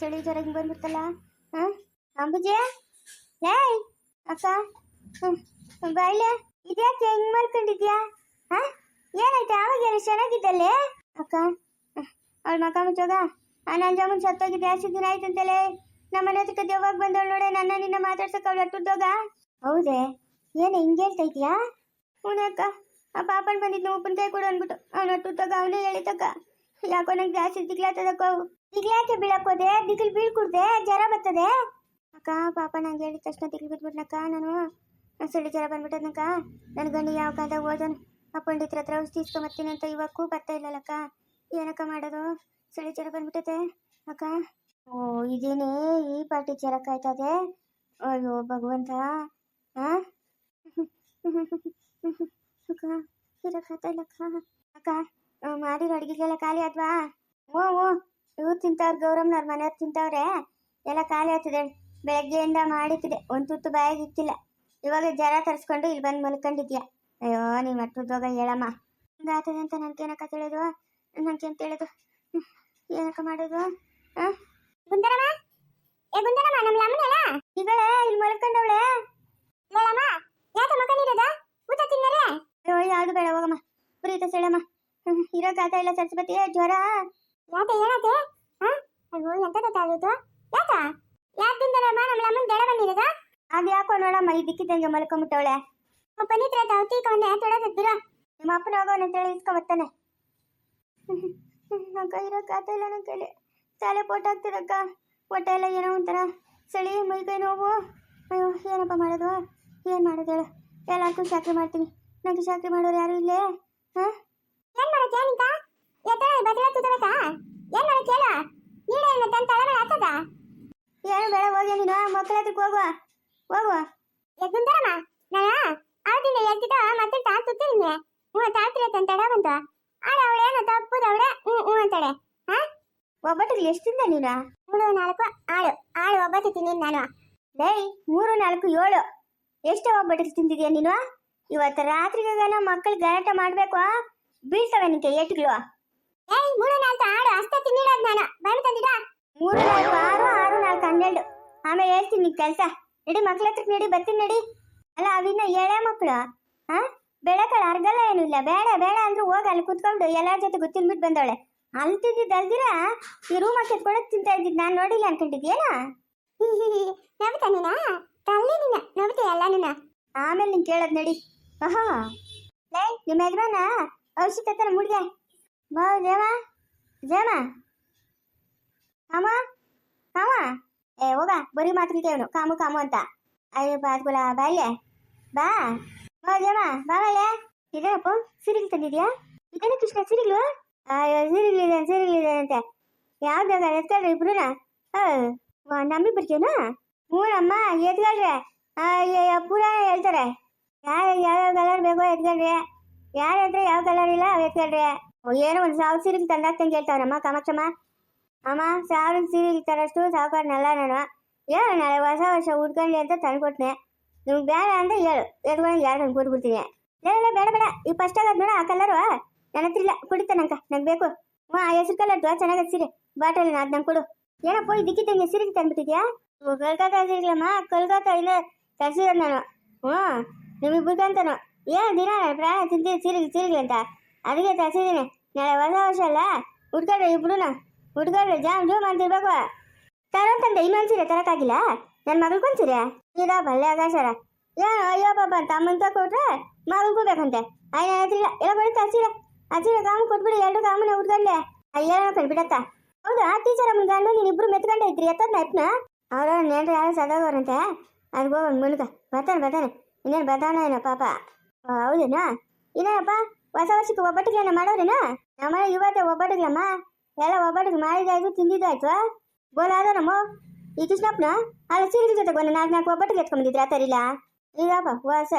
ಚಳಿ ಜ್ವರ ಹಿಂಗೆ ಬಂದ್ಬಿಡ್ತಲ್ಲ ಹಾಂ? ಅಂಬುಜೆ? ಲೇ, ಅಕ್ಕ. ಹ್ಞೂ ಬಾಯ್ಲೆ ಇದ್ಯಾಕೆ ಹಿಂಗೆ ಮಾಡ್ಕೊಂಡಿದ್ಯಾ? ಹಾಂ? ಏನಾಯ್ತು? ಆವಾಗ ಏನು ಚೆನ್ನಾಗಿದ್ದಲ್ಲೇ ಅಕ್ಕ ಅವಳ ಮಕ ಮುಚ್ಚೋಗ ನನ್ನ ಜಾಮೂನ್ ಸತ್ತೋಗಿದ್ದೆ ಜಾಸ್ತಿ ದಿನ ಆಯ್ತಂತಲೇ ನಮ್ಮ ಮನೆ ಹತ್ರಕ್ಕೆ ದೆವ್ವಾಗ ಬಂದವಳು ನೋಡೆ, ನನ್ನ ನಿನ್ನ ಮಾತಾಡ್ಸಕ್ಕೆ ಅವಳು ಅಟ್ಟುದ್ದೋಗ ಹೌದೇ? ಏನು, ಹಿಂಗೆ ಹೇಳ್ತಾ ಇದೀಯಾ ಅಕ್ಕ. ಆ ಪಾಪನ್ ಬಂದಿದ್ನು ಉಪ್ಪಿನಕಾಯಿ ಕೊಡು ಅಂದ್ಬಿಟ್ಟು. ಅವ್ನು ಅಟ್ಟುತ್ತೋಗ ಅವನೇ ಹೇಳಿತಕ್ಕ ಯಾಕೋ ನಂಗೆ ಜಾಸ್ತಿ ದಿಗ್ಲಾತದಕ್ಕ ದಿಗ್ಲಾಕೆ ಬೀಳಕ್ಕೋದೆ ದಿಗಿಲ್ ಬೀಳ್ಕೊಡ್ದೆ? ಜ್ವರ ಬರ್ತದೆ? ಅಕ್ಕ, ಪಾಪ ನಂಗೆ ಹೇಳಿದ ತಕ್ಷಣ ದಿಗಿಲ್ ಬಿಟ್ಬಿಟ್ನಕ್ಕ ನಾನು. ಸಳಿ ಜ್ವರ ಬಂದ್ಬಿಟ್ಟದ್ನಕ್ಕ. ನನ್ನ ಗಂಡ ಯಾವ ಕಾಲದಾಗ ಓದೋನು? ಆ ಪಂಡಿತರ ಹತ್ರ ಔಷಧಿ ಇಸ್ಕೊಂಬರ್ತೀನಿ ಅಂತ ಇವಾಗೂ ಬರ್ತಾ ಇಲ್ಲಲ್ಲಕ್ಕ ಏನಕ್ಕ ಮಾಡೋದು? ಸಳಿ ಜ್ವರ ಬಂದ್ಬಿಟ್ಟತೆ. ಅಕ್ಕ, ಓ, ಇದೇನೇ ಈ ಪಾರ್ಟಿ ಜ್ವರ ಕಾಯ್ತದೆ? ಅಯ್ಯೋ, ಭಗವಂತ. ಆ? ಅಕ್ಕ ಇರಕ್ಕಾಗ್ತಾ ಇಲ್ಲಕ್ಕ. ಅಕ್ಕ ಮಾಡಿರೋ ಅಡುಗೆಗೆಲ್ಲ ಖಾಲಿ ಆದ್ವಾ? ಓ ಓ. ಇವ್ರು ತಿಂತವ್ರು ಗೌರಮ್ನವ್ರ ಮನೆಯವ್ರು ತಿಂತಾವ್ರೆ ಎಲ್ಲ ಖಾಲಿ ಆಗ್ತದೆ ಬೆಳಗ್ಗೆಯಿಂದ ಮಾಡಿಕ್ಕಿದೆ ಒಂದು ತುತ್ತು ಬಾಯಿಗೆ ಇಕ್ಕಿಲ್ಲ. ಇವಾಗ ಜ್ವರ ತರಿಸ್ಕೊಂಡು ಇಲ್ಲಿ ಬಂದು ಮಲ್ಕೊಂಡಿದ್ಯಾ? ಅಯ್ಯೋ ನೀನು ಹೋಗ ಹೇಳಮ್ಮ. ಹಿಂಗಾಗ್ತದೆ ಅಂತ ನನಗೇನಕ್ಕ ತಿಳಿದು? ನಂಗೆ ಅಂತ ಹೇಳಿದು ಏನಕ್ಕ ಮಾಡೋದು? ಗುಂದರಮ್ಮ ಏ ಗುಂದರಮ್ಮ ನಮ್ಮ ಲಮ್ಮನಲ್ಲ ಈಗಳೇ ಇಲ್ಲಿ ಮಲ್ಕೊಂಡವಳೆ. ಹೇಳಮ್ಮ ಯಾಕೆ ಮಕ್ಕಳಿರೋದ ಊಟ ತಿನ್ನರೆ ಅಯ್ಯೋ ಯಾವುದು ಬೇಡ ಹೋಗಮ್ಮ. ಪ್ರೀತ ಹೇಳಮ್ಮ ಇರೋ ಇರೋಕ್ಕಾತ ಇಲ್ಲ ಸರಸ್ವತಿ ಜ್ವರ. ಯಾಕೆ ಏನಾತೆ ಹಾಂ? ಅಯ್ಯೋ ಎಂತ ಗೊತ್ತಾಗಿತ್ತು ಯಾಕ? ಯಾಕಿಂದರಮ್ಮ ನಮ್ಮ ಲಮ್ಮನ ದಡ ಬಂದಿರದ ಅದು ಯಾಕೋ ನೋಡಮ್ಮ ಈ ದಿಕ್ಕಿದಂಗೆ ಮಲ್ಕೊಂಬಿಟ್ಟವಳೆ. ಪನಿತ್ರ ತೌತಿಕೊಂಡೆ ತೊಡೋದಿದ್ದೀರ ನಿಮ್ಮ ಅಪ್ಪನ ಹೋಗೋಣ ಅಂತೇಳಿ ಇಸ್ಕೊಂಬರ್ತಾನೆ ಅಕ್ಕ ಇರೋಕ್ಕಾತ ಇಲ್ಲ ನನ್ನ ಕೈಲಿ. ತಲೆ ಪೋಟಾಗ್ತಿರಕ್ಕ ಹೊಟ್ಟೆ ಎಲ್ಲ ಏನೋ ಒಂಥರ ಚಳಿ ಮೈಕೈ ನೋವು. ಅಯ್ಯೋ ಏನಪ್ಪ ಮಾಡೋದು? ಏನು ಮಾಡೋದು ಹೇಳು. ಎಲ್ಲರಿಗೂ ಚಾಕ್ರಿ ಮಾಡ್ತೀನಿ. ನನಗೆ ಚಾಕ್ರಿ ಮಾಡೋರು ಯಾರು ಇಲ್ಲೇ? ಹಾಂ ಏನು ಮಾಡೋಕೆ ನಿಂತ ಎತ್ತರ ಬದಲಾಗ್ತದಕ್ಕ ಏನು ಮಾಡೋಕೆ ಹೇಳ ನೀನೇ ಏನು ತನ್ನ ತಲೆ ಮೇಲೆ ಹಾಕದ ಏನು ಬೇಡ ಹೋಗಿ ನೀನು? ಮಕ್ಕಳ ಹತ್ರಕ್ಕೆ ಹೋಗುವ. ಹೋಗುವ. ಎದ್ದುಂದರಮ್ಮ ನಾನು? ದಿನ ಎದ್ದಿದ್ದ ಮತ್ತೆ ತಾಳ್ತುತ್ತೆ ನಿನ್ನೆ ಹ್ಞೂ ತಾಳ್ತಿಲ್ಲ ತನ್ನ ತಡ ಬಂತು. ಆಡ ಅವಳೇನು ತಪ್ಪುದವಳೆ ಹ್ಞೂ ಹ್ಞೂ ಅಂತಾಳೆ. ಹಾಂ ಒಬ್ಬಟ್ಟಿಗೆ ಎಷ್ಟಿಂದ ನೀನು? ಮೂರು ನಾಲ್ಕು ಆಳು. ಆಳು ಒಬ್ಬಟ್ಟು ತಿಂದಿನಿ ನಾನು. ಲೇ ಮೂರು ನಾಲ್ಕು ಏಳು. ಎಷ್ಟು ಒಬ್ಬಟ್ಟಿಗೆ ತಿಂದಿದ್ಯಾ ನೀನು? ಇವತ್ತು ರಾತ್ರಿಗಾನ ಮಕ್ಕಳು ಗಲಾಟೆ ಮಾಡಬೇಕು ಬೀಳ್ತವೆ ನಿಂಗೆ ಏಟ್ಗಳು. ಏಯ್ ಮೂರು ನಾಲ್ಕು ಆಳು ಅಷ್ಟೇ ತಿನ್ನಿರೋದು ನಾನು. ಬಂದು ತಂದಿಡ ಮೂರು ನಾಲ್ಕು ಆರು ಆರು ನಾಲ್ಕು ಹನ್ನೆರಡು. ಆಮೇಲೆ ಹೇಳ್ತೀನಿ ನಿನ್ ಕೆಲಸ. ನಡಿ ಮಕ್ಳ ಹತ್ರಕ್ಕೆ ನಡಿ ಬರ್ತೀನಿ ನಡಿ. ಅಲ್ಲ ಅವಿನ ಏಳೇ ಮಕ್ಕಳು ಹಾ ಬೆಳಕಳ ಅರ್ಗಲ್ಲ ಏನೂ ಇಲ್ಲ. ಬೇಡ ಬೇಡ ಅಂದ್ರೆ ಹೋಗಿ ಅಲ್ಲಿ ಕುತ್ಕೊಂಡು ಎಲ್ಲರ ಜೊತೆ ಗೊತ್ತಿಲ್ಬಿಟ್ಟು ಬಂದವಳೆ. ಅಲ್ಲಿ ತಿಂದಿದ್ದು ಅಲ್ದಿರ? ಈ ರೂಮ್ ಹಾಕಿ ಎತ್ಕೊಳಕ್ ತಿಂತಾ ಇದ್ದಿದ್ದು ನಾನು ನೋಡಿಲ್ಲ ಅನ್ಕೊಂಡಿದ್ಯೇನ? ನವ್ತಾ ನೀನ? ತಲ್ಲಿ ನಿನ್ನ ನವತೆ ಅಲ್ಲ ನಿನ್ನ ಆಮೇಲೆ ನಿನ್ ಕೇಳದ್ ನಡಿ. ಆಹಾ. ಲೇ ನಿಮ್ಮ ಯಜಮಾನ? ಔಷಧ ತರ ಮುಡ್ಗೆ. ಬಾ ಜೇಮ? ಜೇಮ? ಅಮ್ಮ ಕಾಮ ಏ ಹೋಗ ಬರೀ ಮಾತಾಡ್ತೇವನು ಕಾಮು ಕಾಮು ಅಂತ. ಅಯ್ಯೋ ಬಾದ್ಗುಲ ಬಾಯ್ಲೆ ಬಾ. ಬಾ ಜೇಮ ಬಾ ಬಾಯ್ಲೆ ಇದೇನಪ್ಪ ಸಿರಿಗಳು ತಂದಿದ್ಯಾ? ಇದೇನ ಕೃಷ್ಣ ಸಿರಿಗಳು ಅಯ್ಯೋ ಸಿರಿಗಳಿದೆ ಸಿರಿಗಳಿದೆ ಅಂತೆ. ಯಾವ್ದಾಗ ಎತ್ಕೊಳ್ರಿ ಇಬ್ರುನ? ನಮ್ಮಿಬ್ಬರಿಗೇನಾ? ಮೂರಮ್ಮ ಎತ್ಕೊಳ್ರಿ ಅಯ್ಯೋ ಪುರಾಣ ಹೇಳ್ತಾರೆ? ಯಾರು, ಯಾವ್ಯಾವ ಕಲರ್ ಬೇಕೋ ಎತ್ಕೊಳ್ರಿ ಯಾರ ಹತ್ರ ಯಾವ ಕಲರ್ ಇಲ್ಲ ಅವ್ ಎತ್ಕೊಳ್ರಿ ಏನೋ ಒಂದು ಸಾವಿರ ಸೀರೆಗೆ ತಂದಾಗ್ತಂಗೆ ಹೇಳ್ತಾವ್ರಮ್ಮ, ಕಾಮಾಕ್ಷಮ್ಮ. ಅಮ್ಮ ಸಾವಿರ ಸೀರೆಗೆ ತರಷ್ಟು ಸಾವುಕಾರನಲ್ಲ ನಾನು ಹೇಳು ನಾಳೆ ಹೊಸ ವರ್ಷ ಉಟ್ಕೊಳ್ಳಿ ಅಂತ ತಂದ್ಕೊಟ್ನೆ ನಿಮ್ಗೆ ಬೇಡ ಅಂತ ಹೇಳು ಎತ್ಕೊಂಡು ಯಾರು ತಂದು ಕೊಟ್ಬಿಡ್ತೀನಿ ಇಲ್ಲ ಬೇಡ ಬೇಡ ಈ ಫಸ್ಟ್ ಆಗದ್ ನೋಡ ಆ ಕಲರು ನನ್ನ ಹತ್ರ ಇಲ್ಲ ಕುಡಿತಾನಂಕ ನಂಗೆ ಬೇಕು ಹ್ಞೂ ಆ ಹೆಸರು ಕಲರ್ ಚೆನ್ನಾಗದ ಸೀರೆ ಬಾಟಲ್ ಅದು ನಂಗೆ ಕೊಡು ಏನಪ್ಪ ಈ ದಿಕ್ಕಿದ್ದಂಗೆ ಸೀರೆಗೆ ತಂದ್ಬಿಟ್ಟಿದ್ಯಾ ಓ, ಕಲ್ಕತ್ತಾ ಸೀರೆಗಳಮ್ಮ ಕಲ್ಕತ್ತಾ ಇಲ್ಲ ತರಿಸಿರೋದು ನಾನು ಹ್ಞೂ ನಿಮಗಿಬ್ಬರಿಗಂತಾನು ಏನು ದಿನ ನಾನು ಪ್ರಾಣ ತಿಂತೀನಿ ಸೀರೆಗೆ ಸೀರೆಗೆ ಅಂತ ಅದಕ್ಕೆ ತರಿಸಿದ್ದೀನಿ ನಾಳೆ ಹೊಸ ವರ್ಷ ಅಲ್ಲ ಹುಡ್ಕೊಂಡ್ರೆ ಇಬ್ರು ಹುಡ್ಕೊಂಡ್ರೆ ಜಾಮ್ ಜೂಮ್ ಅಂತಿರ್ಬೇಕು ತರೋಂತಂದೆ ಇನ್ನೊಂದು ಸೀರೆ ತರಕ್ಕಾಗಿಲ್ಲ ನನ್ನ ಮಗಳ್ಗೊಂದು ಸೀರೆ ಈಗ ಬಲ್ಲೆ ಆಗಾಸರ ಏನು ಅಯ್ಯೋ ಪಾಪ ಅಂತ ಅಮ್ಮಂತ ಕೊಟ್ರೆ ಮಗಳ್ಗೂ ಬೇಕಂತೆ ಅಯ್ಯ ಇಲ್ಲ ಎಲ್ಲ ಬರೀತಾ ಸೀರೆ ಆ ಸೀರೆ ಕಾಮ ಕೊಟ್ಬಿಡಿ ಎರಡು ಕಾಮನ ಹುಡ್ಕೊಂಡೆ ಅಯ್ಯೋ ಹೌದು, ಆ ಟೀಚರ್ ಅಮ್ಮನ ಗಂಡು ನೀನು ಇಬ್ರು ಮೆತ್ಕೊಂಡೆ ಇದ್ರಿ ಎತ್ತದ ಎತ್ನ? ಅವ್ರ ನೇನ್ರ ಯಾರು ಸದಾಗವ್ರಂತೆ ಅದ್ಗೋ ಒಂದು ಮುಳುಗ ಬರ್ತಾನೆ ಬರ್ತಾನೆ. ಇನ್ನೇನು ಬರ್ತಾನ ಏನೋ ಪಾಪ. ಹೌದೇನಾ? ಇನ್ನೇನಪ್ಪ ಹೊಸ ವರ್ಷಕ್ಕೆ ಒಬ್ಬಟ್ಟಿಗೆನ ಮಾಡೋರೇನಾ? ನಮ್ಮ ಇವತ್ತೇ ಒಬ್ಬಟ್ಟಿಗ್ಲಮ್ಮ ಎಲ್ಲ ಒಬ್ಬಟ್ಟಿಗೆ ಮಾಡಿದಾಯ್ತು ತಿಂದಿದ್ದಾಯ್ತು ಬೋಲಾದ ನಮ್ಮ ಈ ಕೃಷ್ಣಪ್ಪನ? ಅಲ್ಲ ಸೀರೆ ಜೊತೆ ಒಂದು ನಾಲ್ಕು ನಾಲ್ಕು ಒಬ್ಬಟ್ಟಿಗೆ ಎತ್ಕೊಂಡ್ಬಂದಿದ್ರೆ ಆ ತರಿಲ್ಲ ಈಗಪ್ಪ ಹೊಸ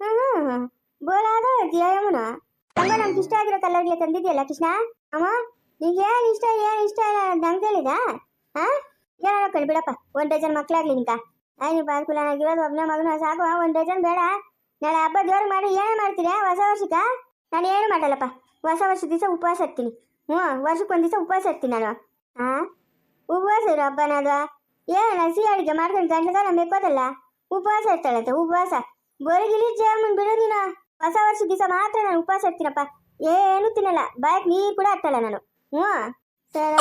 ಹ್ಞೂ ಹ್ಞೂ ಬೋಲಾದ ಜಯಮ್ಮನ ಅಮ್ಮ ನಮ್ಗೆ ಇಷ್ಟ ಆಗಿರೋ ಕಲರ್ಗೆ ತಂದಿದ್ಯಲ್ಲ ಕೃಷ್ಣ? ಅಮ್ಮ, ನಿಂಗೆ ಏನು ಇಷ್ಟ ಏನು ಇಷ್ಟ ಇಲ್ಲ ನಂಗೆ ಹೇಳಿದ? ಹಾಂ ಏನೋ ಬಿಡಪ್ಪ, ಒಂದು ಡಜನ್ ಮಕ್ಳಾಗ್ಲಿ ನಿಂತ ಆಯ್ ನೀವು ಬಾದ್ಕುಲಾಗಿರೋದು ಒಬ್ಬನೇ ಮಗನ ಸಾಕು ಒಂದು ಡಜನ್ ಬೇಡ. ನಾಳೆ ಹಬ್ಬ ಜೋರು ಮಾಡಿ ಏನೇ ಮಾಡ್ತೀರಾ ಹೊಸ ವರ್ಷಕ್ಕ? ನಾನು ಏನು ಮಾಡಲ್ಲಪ್ಪ, ಹೊಸ ವರ್ಷ ದಿವಸ ಉಪವಾಸ ಇರ್ತೀನಿ. ಹ್ಞೂ, ವರ್ಷಕ್ಕೆ ಒಂದು ದಿವಸ ಉಪವಾಸ ಇರ್ತೀನಿ ನಾನು. ಹಾಂ ಉಪವಾಸ ಇರೋ ಹಬ್ಬನ ಅದು ಸಿಹಿ ಅಡುಗೆ ಮಾಡ್ಕೊಂಡು ಗಂಟೆ ಕಾಲ ಬೇಕೋದಲ್ಲ ಉಪವಾಸ ಇರ್ತಾಳಂತೆ ಉಪವಾಸ. ಬೋರಿಗಿಲಿ ಜಾಮೂನ್ ಬಿಡು ನೀನು. ಹೊಸ ವರ್ಷ ದಿವಸ ಮಾತ್ರ ನಾನು ಉಪವಾಸ ಇರ್ತೀನಪ್ಪ. ಏನು ತಿನ್ನಲ್ಲ. ಬಾಯಕ್ ನೀರು ಕೂಡ ಹಾಕ್ತಾಳ ನಾನು. ಹ್ಞೂ. ಸರಿ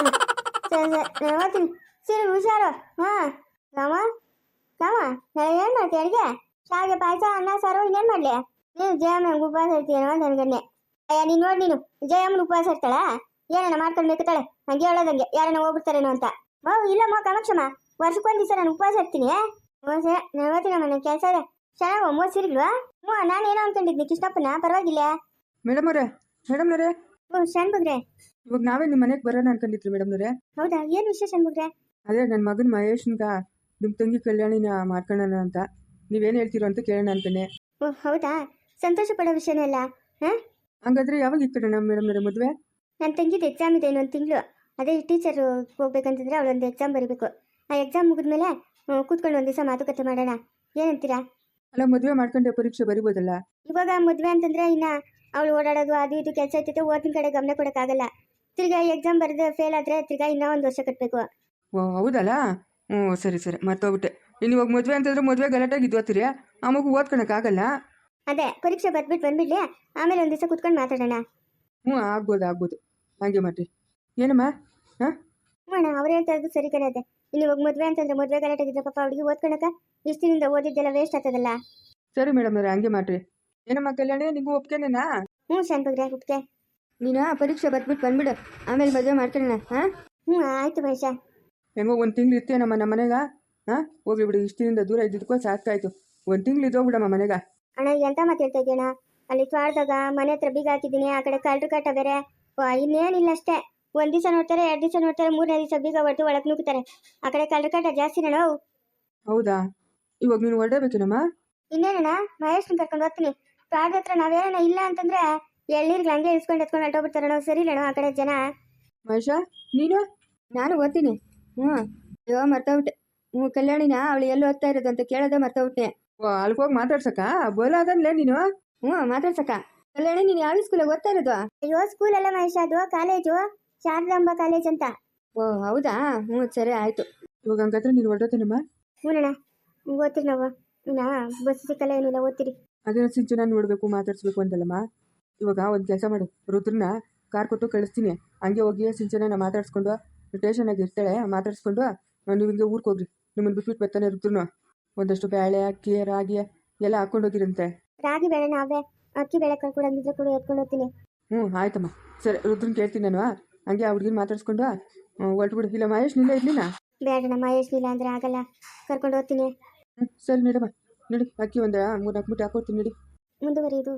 ಸರಿ ಸರಿ. ಓದ್ತೀನಿ ಸರಿ ಹುಷಾರು. ಹಾಂ ರಾಮ? ರಾಮ ಏನು ಮಾಡ್ತೀನಿ ಅಡುಗೆ? ಶಾವಿಗೆ ಪಾಯಸ, ಅನ್ನ, ಸಾರು, ಇನ್ನೇನು ಮಾಡಲಿ? ನೀನು ಜಯಮ್ಮನ ಉಪವಾಸ ಇರ್ತೀಯನೋ ನನಗನ್ನೇ ಅಯ್ಯ, ನೀನು ನೋಡಿ ನೀನು. ಜಯಮ್ಮನ ಉಪವಾಸ ಇರ್ತಾಳ? ಏನನ್ನ ಮಾಡ್ಕೊಂಡು ಬೇಕತ್ತಾಳೆ? ನಂಗೆ ಹೇಳೋದಂಗೆ. ಯಾರನ್ನ ಹೋಗ್ಬಿಡ್ತಾರೇನೋ ಅಂತ. ಓ ಇಲ್ಲಮ್ಮ ಕಾಮಾಕ್ಷಮ್ಮ. ವರ್ಷಕ್ಕೊಂದು ದಿವಸ ನಾನು ಉಪವಾಸ ಇರ್ತೀನಿ. ಮೋಸೆ ನಾನು ಓದ್ತೀನಮ್ಮ ನನ್ನ ಕೆಲಸ ಇದೆ. ಚೆನ್ನಾಗಿ ಮೋಸ ಇರ್ಲ್ವಾ ಹ್ಞೂ ನಾನು ಏನೋ ಅನ್ಕೊಂಡಿದ್ನಿ ಕೃಷ್ಣಪ್ಪನ. ಪರವಾಗಿಲ್ಲ. ಮೇಡಮ್ ಅವರೇ ಮೇಡಮ್ನವರೇ ಹ್ಞೂ ಶಾನ್ಬಗ್ರೆ ಇವಾಗ ನಾವೇ ನಿಮ್ಮ ಮನೆಗೆ ಬರೋಣ ಅನ್ಕೊಂಡಿದ್ರಿ ಮೇಡಮ್ನವರೇ ಹೌದಾ? ಏನು ವಿಷಯ ಶಾನ್ಬಗ್ರೆ ಅದೇ ನನ್ನ ಮಗನ ಮಹೇಶ್ನ್ಗ ನಿಮ್ಮ ತಂಗಿ ಕಲ್ಯಾಣಿನ ಮಾಡ್ಕೊಳ್ಳೋಣ ಅಂತ. ನೀವೇನು ಹೇಳ್ತೀರೋ ಅಂತ ಕೇಳೋಣ ಅಂತಾನೆ. ಓ ಹೌದಾ? ಸಂತೋಷ ಪಡೋ ವಿಷಯನೇ ಅಲ್ಲ ಹಾಂ? ಹಂಗಾದ್ರೆ ಯಾವಾಗ ಇಕ್ಕಡೋಣ ಮೇಡಮ್ನವರೇ ಮದುವೆ? ನನ್ನ ತಂಗಿದು ಎಕ್ಸಾಮ್ ಇದೆ ಇನ್ನೊಂದು ತಿಂಗಳು. ಅದೇ ಟೀಚರ್ ಹೋಗ್ಬೇಕಂತಂದ್ರೆ ಅವಳೊಂದು ಎಕ್ಸಾಮ್ ಬರಬೇಕು. ಆ ಎಕ್ಸಾಮ್ ಮುಗಿದ್ಮೇಲೆ ಮೇಲೆ ಕೂತ್ಕೊಂಡು ಒಂದು ದಿವಸ ಮಾತುಕತೆ ಮಾಡೋಣ. ಏನಂತೀರಾ? ಅಲ್ಲ ಮದುವೆ ಮಾಡ್ಕೊಂಡೆ ಪರೀಕ್ಷೆ ಬರಿಬೋದಲ್ಲ? ಇವಾಗ ಮದುವೆ ಅಂತಂದ್ರೆ ಇನ್ನ ಅವಳು ಓಡಾಡೋದು ಅದು ಇದು ಕೆಲಸ ಇರ್ತೈತೆ ಓದಿನ ಕಡೆ ಗಮನ ಕೊಡೋಕ್ಕಾಗಲ್ಲ ತಿರ್ಗಾ ಎಕ್ಸಾಮ್ ಬರೆದು ಫೇಲ್ ಆದರೆ ತಿರ್ಗಾ ಇನ್ನೂ ಒಂದು ವರ್ಷ ಕಟ್ಟಬೇಕು ಓ ಹೌದಲ್ಲ? ಹ್ಞೂ ಸರಿ ಸರಿ ಮರ್ತೋಗ್ಬಿಟ್ಟೆ. ಇನ್ನು ಇವಾಗ ಮದುವೆ ಅಂತಂದ್ರೆ ಮದುವೆ ಗಲಾಟಾಗಿ ಇದ್ವತ್ತೀರಿ ಆ ಮಗು ಓದ್ಕೊಳಕ್ಕಾಗಲ್ಲ ಅದೇ ಪರೀಕ್ಷೆ ಬರ್ಬಿಟ್ಟು ಬಂದ್ಬಿಡ್ಲಿ. ಆಮೇಲೆ ಒಂದು ದಿವಸ ಕೂತ್ಕೊಂಡು ಮಾತಾಡೋಣ. ಹ್ಞೂ ಆಗ್ಬೋದು ಆಗ್ಬೋದು. ಹಾಗೆ ಮಾಡ್ರಿ. ಏನಮ್ಮ? ಹಾಂ? ಅಣ್ಣ ಅವ್ರು ಹೇಳ್ತಾ ಇರೋದು ಸರಿ ಕಡೆ ಅದೇ ಇಲ್ಲಿ ಇವಾಗ ಮದ್ವೆ ಅಂತಂದ್ರೆ ಮದುವೆ ಗಲಾಟೆಗಿದ್ರೆ ಪಾಪ ಅವ್ರಿಗೆ ಓದ್ಕೊಳಕ ಇಷ್ಟಿನಿಂದ ಓದಿದ್ದೆಲ್ಲ ವೇಸ್ಟ್ ಆಗ್ತದಲ್ಲ? ಸರಿ ಮೇಡಮ್ನವ್ರೆ ಹಂಗೆ ಮಾಡ್ರಿ. ಏನಮ್ಮ ಕಲ್ಯಾಣಿ ನಿಂಗೂ ಒಪ್ಕೊಂಡೇನಾ ಹ್ಞೂ ಶಾನ್ಭಗ್ರೆ ಒಪ್ಕೆ ನೀನು? ಪರೀಕ್ಷೆ ಬರ್ಬಿಟ್ಟು ಬಂದ್ಬಿಡು. ಆಮೇಲೆ ಮದುವೆ ಮಾಡ್ಕೊಳ್ಳೋಣ ಹಾಂ? ಹ್ಞೂ ಆಯ್ತು ಮಹೇಶ. ಹೆಂಗೋ ಒಂದು ತಿಂಗ್ಳು ಇರ್ತೇನಮ್ಮ ನಮ್ಮ ಮನೆಗ ಹಾಂ? ಹೋಗ್ಲಿ ಬಿಡು ಇಷ್ಟಿನಿಂದ ದೂರ ಇದ್ದಿದ್ದಕ್ಕೂ ಸಾಕಾಯ್ತು. ಒಂದು ತಿಂಗ್ಳು ಇದ್ದೋಗ್ಬಿಡಮ್ಮ ಮನೆಗ. ಅಣ್ಣ ಎಂತ ಮಾತು ಹೇಳ್ತಾ ಅಲ್ಲಿ ತ್ವಾಡ್ದಾಗ ಮನೆ ಹತ್ರ ಬೀಗ ಹಾಕಿದ್ದೀನಿ ಆ ಕಡೆ ಕಳ್ಳರು ಕಟ್ಟ ಬೇರೆ. ಇನ್ನೇನಿಲ್ಲ ಅಷ್ಟೇ. ಒಂದ್ ದಿವಸ ನೋಡ್ತಾರೆ ಎರಡ್ ದಿವಸ ನೋಡ್ತಾರೆ ಮೂರನೇ ದಿವಸ ಬೀಗ ಹೊಡೆದು ಒಳಗೆ ನುಗ್ತಾರೆ ಆ ಕಡೆ ಕಳ್ಳರ ಕಟ್ಟ ಜಾಸ್ತಿ ನಾವು ಹೌದಾ? ಇವಾಗ ನೀನು ಹೊರಡಬೇಕೇನಮ್ಮ ಇನ್ನೇನಣ್ಣ ಮಹೇಶ್ನ ಕರ್ಕೊಂಡು ಹೋಗ್ತೀನಿ. ಪ್ರಾಡ್ ಹತ್ರ ನಾವೇನ ಇಲ್ಲ ಅಂತಂದ್ರೆ ಎಳ್ನೀರ್ಗೆ ಹಂಗೆ ಇಸ್ಕೊಂಡು ಎತ್ಕೊಂಡು ನಾವು ಸರಿ ಇಲ್ಲಣ್ಣ ಆ ಕಡೆ ಜನ. ಮಹೇಶ ನೀನು? ನಾನು ಓದ್ತೀನಿ. ಹ್ಞೂ ಅಯ್ಯೋ ಮರ್ತೋಗ್ಬಿಟ್ಟೆ. ಹ್ಞೂ ಕಲ್ಯಾಣಿನ ಅವಳು ಎಲ್ಲಿ ಓದ್ತಾ ಇರೋದು ಅಂತ ಕೇಳೋದೇ ಮರ್ತೋಗ್ಬಿಟ್ಟೆ. ಓ ಅಲ್ಲಿಗೆ ಹೋಗಿ ಮಾತಾಡ್ಸಕ್ಕ? ಬೋಲ ಅದನ್ಲೇ ನೀನು? ಹ್ಞೂ ಮಾತಾಡ್ಸಕ್ಕ. ಕಲ್ಯಾಣಿ ನೀನು ಯಾವ ಸ್ಕೂಲಾಗ ಓದ್ತಾ ಇರೋದು? ಅಯ್ಯೋ ಸ್ಕೂಲ್ ಅಲ್ಲ ಮಹೇಶ ಅದು ಕಾಲೇಜು ಶಾರದಾಂಬ ಕಾಲೇಜ್ ಅಂತ. ಓ ಹೌದಾ? ಹ್ಞೂ ಸರಿ ಆಯಿತು. ಇವಾಗ ಹಂಗಾದ್ರೆ ನೀನು ಹೊರಡೋತೇನಮ್ಮ ಹ್ಞೂನಣ್ಣ ಓದ್ತೀರಿ ನಾವು? ಇನ್ನ ಬಸ್ ಸಿಕ್ಕಲ್ಲ ಏನಿಲ್ಲ ಓದ್ತೀರಿ. ಅದೇ ಸಿಂಚನ ನೋಡಬೇಕು ಮಾತಾಡಿಸ್ಬೇಕು ಅಂತಲ್ಲಮ್ಮ ಇವಾಗ ಒಂದು ಕೆಲಸ ಮಾಡು. ರುದ್ರನ ಕಾರ್ ಕೊಟ್ಟು ಕಳಿಸ್ತೀನಿ. ಹಂಗೆ ಹೋಗಿ ಸಿಂಚನ ಮಾತಾಡಿಸ್ಕೊಂಡು ಸ್ಟೇಷನಾಗಿ ಇರ್ತಾಳೆ ಮಾತಾಡಿಸ್ಕೊಂಡು ನೀವು ಹಿಂಗೆ ಊರಿಗೆ ಹೋಗ್ರಿ. ನಿಮ್ಮನ್ನು ಬಿಟ್ಬಿಟ್ಟು ಬರ್ತಾನೆ ರುದ್ರನು. ಒಂದಷ್ಟು ಬೇಳೆ ಅಕ್ಕಿ ರಾಗಿ ಎಲ್ಲ ಹಾಕೊಂಡು ಹೋಗಿರಂತೆ. ರಾಗಿ ಬೇಳೆ ನಾವೇ. ಅಕ್ಕಿ ಬೇಳೆ ಕಳ್ಕೊಡಂಗಿದ್ರೆ ಕೂಡ ಎತ್ಕೊಂಡು ಹೋಗ್ತೀನಿ. ಹ್ಞೂ ಆಯ್ತಮ್ಮ. ಸರಿ ರುದ್ರನ್ ಕೇಳ್ತೀನಿ ನಾನು ಹಂಗೆ ಆ ಹುಡುಗಿನ ಮಾತಾಡ್ಸ್ಕೊಂಡು ಹೊರಟ್ಬಿಡು ಇಲ್ಲ ಮಹೇಶ್ ನಿಲ್ಲ ಇರ್ಲಿಲ್ಲ? ಬೇಡ ಮಹೇಶ್ ಇಲ್ಲ ಅಂದ್ರೆ ಆಗಲ್ಲ. ಕರ್ಕೊಂಡು ಹೋಗ್ತೀನಿ. ಹ್ಞೂ ಸರಿ ನಡಮ್ಮ. ನೋಡಿ ಅಕ್ಕಿ ಒಂದು ಮೂರು ನಾಲ್ಕು ಹಾಕೋತೀನಿ ಹಾಕೊಡ್ತೀನಿ ನಡಿ. ಮುಂದುವರಿಯುದು